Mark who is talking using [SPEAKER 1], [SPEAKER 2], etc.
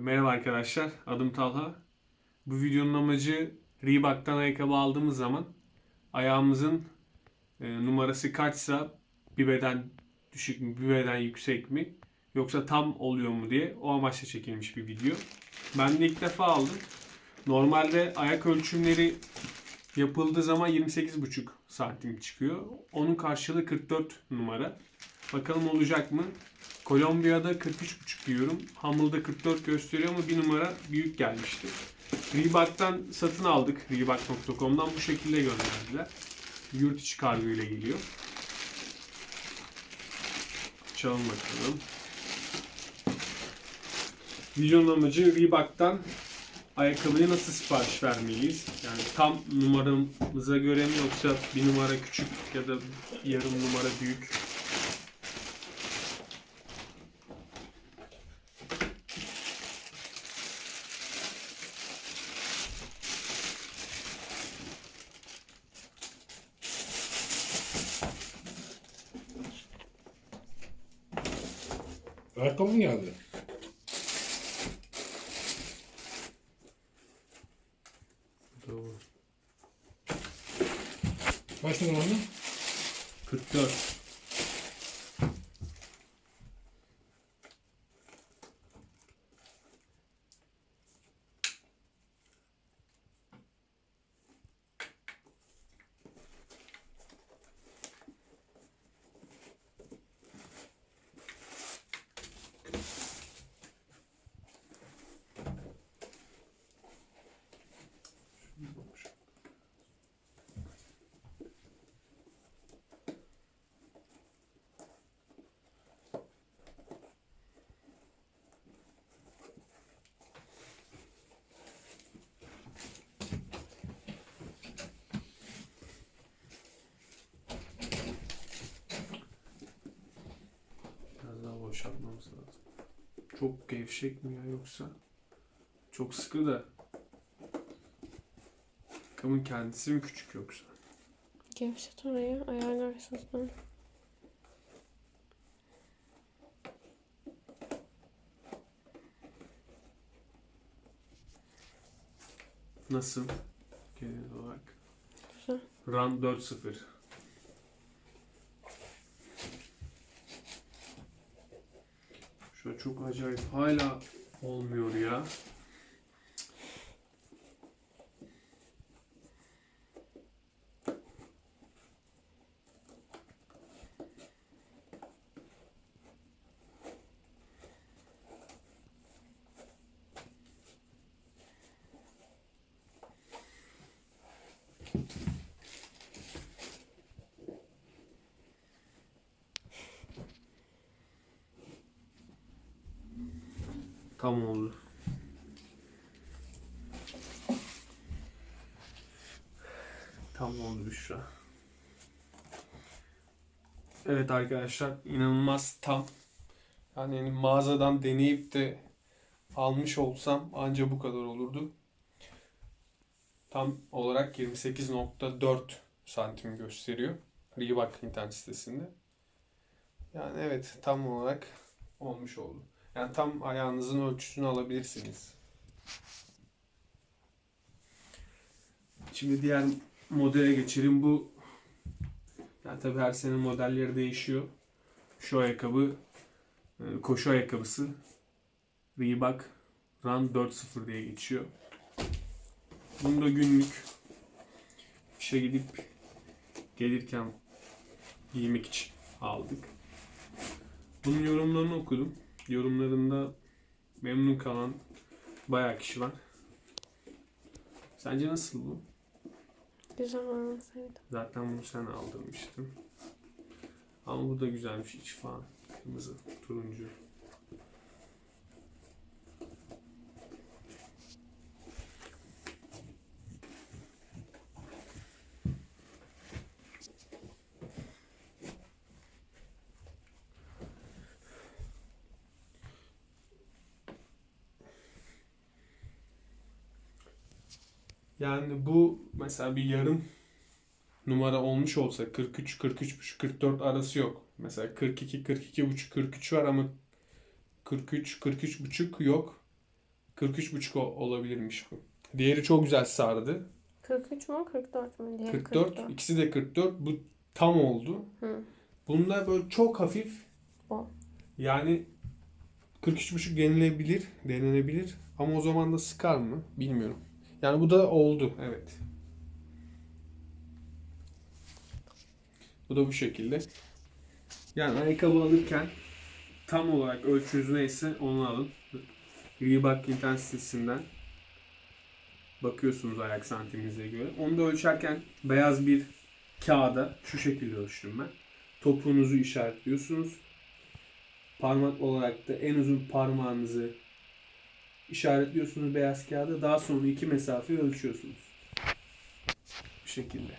[SPEAKER 1] Merhaba arkadaşlar, adım Talha. Bu videonun amacı Reebok'tan ayakkabı aldığımız zaman ayağımızın e, numarası kaçsa bir beden düşük mü, bir beden yüksek mi yoksa tam oluyor mu diye o amaçla çekilmiş bir video. Ben de ilk defa aldım. Normalde ayak ölçümleri yapıldığı zaman 28,5 santim çıkıyor. Onun karşılığı 44 numara. Bakalım olacak mı? Kolombiya'da 43,5 diyorum. Hamıl'da 44 gösteriyor ama bir numara büyük gelmişti. Reebok'tan satın aldık. Reebok.com'dan bu şekilde gönderdiler. Yurt içi kargo ile geliyor. Açalım bakalım. Videonun amacı Reebok'tan ayakkabıyı nasıl sipariş vermeliyiz? Yani tam numaramıza göre mi yoksa bir numara küçük ya da yarım numara büyük?
[SPEAKER 2] Ayakkabı mı geldi?
[SPEAKER 1] Doğru.
[SPEAKER 2] Kaç numara oldu?
[SPEAKER 1] 44. Biraz daha boşaltmamız lazım. Çok gevşek mi ya yoksa? Çok sıkı da. Kamın kendisi mi küçük yoksa?
[SPEAKER 3] Gevşet orayı ayarlarsınız bunu.
[SPEAKER 1] Nasıl? Genel olarak.
[SPEAKER 3] Güzel.
[SPEAKER 1] Run 4.0. Şu an çok acayip. Hala olmuyor ya. Tam oldu. Tam oldu Büşra. Evet arkadaşlar inanılmaz tam. Yani mağazadan deneyip de almış olsam anca bu kadar olurdu. Tam olarak 28.4 santim gösteriyor. Reebok internet sitesinde. Yani evet tam olarak olmuş oldu. Yani tam ayağınızın ölçüsünü alabilirsiniz. Şimdi diğer modele geçelim. Bu yani tabii her sene modelleri değişiyor. Şu ayakkabı e, koşu ayakkabısı Reebok Run 4.0 diye geçiyor. Bunu da günlük işe gidip gelirken giymek için aldık. Bunun yorumlarını okudum. Yorumlarında memnun kalan bayağı kişi var. Sence nasıl bu?
[SPEAKER 3] Güzel olmasaydı.
[SPEAKER 1] Zaten bunu sen aldırmıştın. Ama bu da güzelmiş iç falan. Kırmızı, turuncu. Yani bu mesela bir yarım numara olmuş olsa 43, 43,5, 44 arası yok. Mesela 42, 42,5, 43 var ama 43, 43,5 yok. 43,5 o- olabilirmiş bu. Diğeri çok güzel sardı.
[SPEAKER 3] 43 mu 44 mü diye.
[SPEAKER 1] 44. İkisi de 44. Bu tam oldu.
[SPEAKER 3] Hı.
[SPEAKER 1] Bunda böyle çok hafif
[SPEAKER 3] O.
[SPEAKER 1] yani 43,5 denilebilir, denenebilir. Ama o zaman da sıkar mı? Bilmiyorum. Yani bu da oldu. Evet. Bu da bu şekilde. Yani ayakkabı alırken tam olarak ölçünüz neyse onu alın. Reebok internet sitesinden bakıyorsunuz ayak santiminize göre. Onu da ölçerken beyaz bir kağıda şu şekilde ölçtüm ben. Topuğunuzu işaretliyorsunuz. Parmak olarak da en uzun parmağınızı işaretliyorsunuz beyaz kağıda. Daha sonra iki mesafeyi ölçüyorsunuz. Bu şekilde.